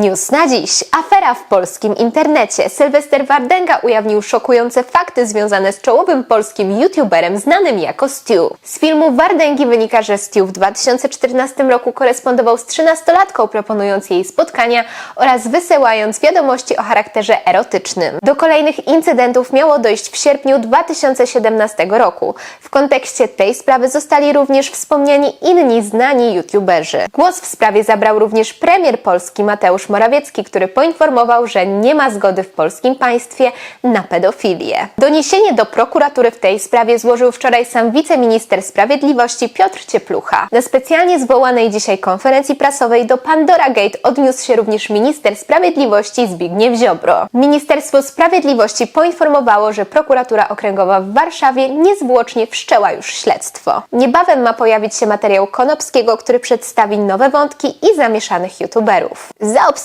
News na dziś. Afera w polskim internecie. Sylwester Wardęga ujawnił szokujące fakty związane z czołowym polskim youtuberem znanym jako Stu. Z filmu Wardęgi wynika, że Stu w 2014 roku korespondował z 13-latką, proponując jej spotkania oraz wysyłając wiadomości o charakterze erotycznym. Do kolejnych incydentów miało dojść w sierpniu 2017 roku. W kontekście tej sprawy zostali również wspomniani inni znani youtuberzy. Głos w sprawie zabrał również premier Polski Mateusz Morawiecki, który poinformował, że nie ma zgody w polskim państwie na pedofilię. Doniesienie do prokuratury w tej sprawie złożył wczoraj sam wiceminister sprawiedliwości Piotr Cieplucha. Na specjalnie zwołanej dzisiaj konferencji prasowej do Pandora Gate odniósł się również minister sprawiedliwości Zbigniew Ziobro. Ministerstwo Sprawiedliwości poinformowało, że prokuratura okręgowa w Warszawie niezwłocznie wszczęła już śledztwo. Niebawem ma pojawić się materiał Konopskiego, który przedstawi nowe wątki i zamieszanych youtuberów.